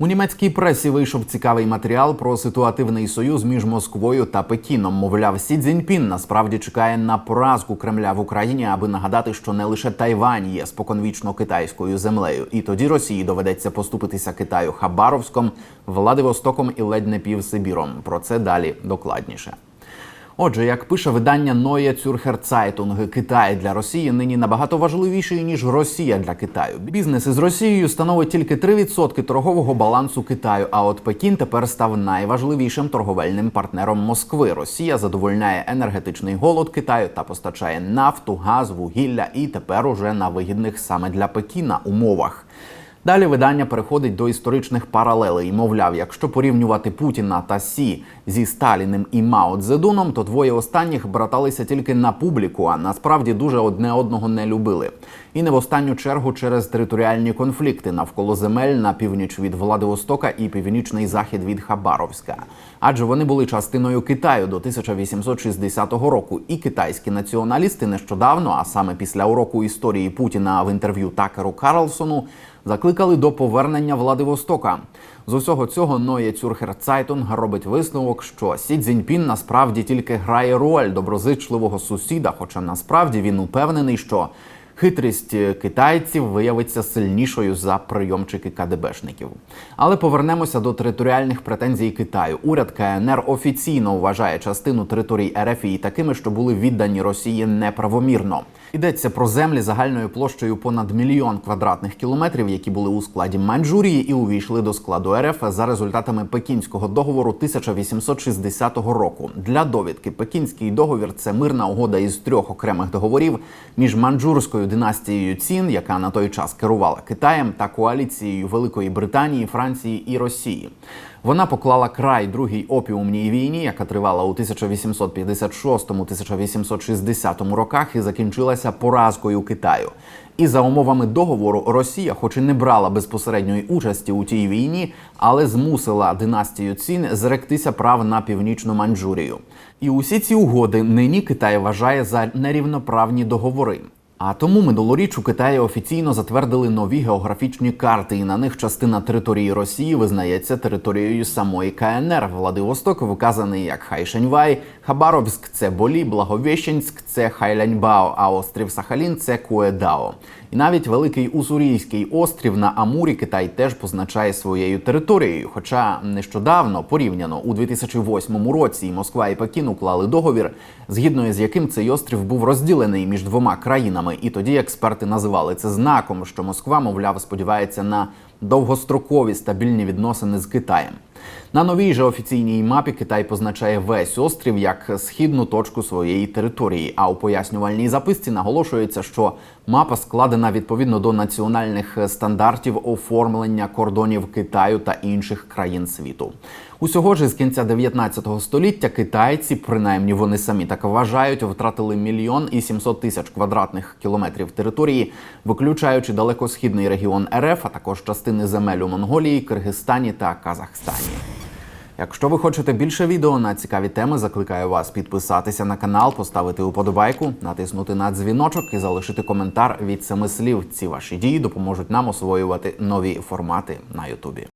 У німецькій пресі вийшов цікавий матеріал про ситуативний союз між Москвою та Пекіном. Мовляв, Сі Цзіньпін насправді чекає на поразку Кремля в Україні, аби нагадати, що не лише Тайвань є споконвічно китайською землею, і тоді Росії доведеться поступитися Китаю Хабаровськом, Владивостоком і ледь не півсибіром. Про це далі докладніше. Отже, як пише видання Neue Zürcher Китай для Росії нині набагато важливіший ніж Росія для Китаю. Бізнес із Росією становить тільки 3% торгового балансу Китаю. А от Пекін тепер став найважливішим торговельним партнером Москви. Росія задовольняє енергетичний голод Китаю та постачає нафту, газ, вугілля і тепер уже на вигідних саме для Пекіна умовах. Далі видання переходить до історичних паралелей. Мовляв, якщо порівнювати Путіна та Сі зі Сталіним і Мао Цзедуном, то двоє останніх браталися тільки на публіку, а насправді дуже одне одного не любили. І не в останню чергу через територіальні конфлікти навколо земель на північ від Владивостока і північний захід від Хабаровська. Адже вони були частиною Китаю до 1860 року. І китайські націоналісти нещодавно, а саме після уроку історії Путіна в інтерв'ю Такеру Карлсону, закликали до повернення Владивостока. З усього цього Ноє Цюрхерцайтунг робить висновок, що Сі Цзіньпін насправді тільки грає роль доброзичливого сусіда, хоча насправді він упевнений, що хитрість китайців виявиться сильнішою за прийомчики КДБшників. Але повернемося до територіальних претензій Китаю. Уряд КНР офіційно вважає частину територій РФ такими, що були віддані Росії неправомірно. Йдеться про землі загальною площею понад мільйон квадратних кілометрів, які були у складі Маньчжурії і увійшли до складу РФ за результатами Пекінського договору 1860 року. Для довідки Пекінський договір це мирна угода із трьох окремих договорів між маньчжурською династією Цін, яка на той час керувала Китаєм, та коаліцією Великої Британії, Франції і Росії. Вона поклала край другій опіумній війні, яка тривала у 1856-1860 роках і закінчилася поразкою Китаю. І за умовами договору Росія, хоч і не брала безпосередньої участі у тій війні, але змусила династію цін зректися прав на північну Маньчжурію. І усі ці угоди нині Китай вважає за нерівноправні договори. А тому минулоріч у Китаї офіційно затвердили нові географічні карти, і на них частина території Росії визнається територією самої КНР. Владивосток вказаний як Хайшеньвай, Хабаровськ це Болі, Благовещенськ це Хайляньбао, а острів Сахалін це Куедао. І навіть великий Уссурійський острів на Амурі Китай теж позначає своєю територією. Хоча нещодавно порівняно у 2008 році Москва і Пекін уклали договір, згідно з яким цей острів був розділений між двома країнами. І тоді експерти називали це знаком, що Москва, мовляв, сподівається на довгострокові стабільні відносини з Китаєм. На новій же офіційній мапі Китай позначає весь острів як східну точку своєї території. А у пояснювальній записці наголошується, що мапа складена відповідно до національних стандартів оформлення кордонів Китаю та інших країн світу. Усього ж з кінця 19 століття китайці, принаймні вони самі так вважають, втратили мільйон і 700 тисяч квадратних кілометрів території, виключаючи далекосхідний регіон РФ, а також частини земель у Монголії, Киргизстані та Казахстані. Якщо ви хочете більше відео на цікаві теми, закликаю вас підписатися на канал, поставити уподобайку, натиснути на дзвіночок і залишити коментар від семи слів. Ці ваші дії допоможуть нам освоювати нові формати на Ютубі.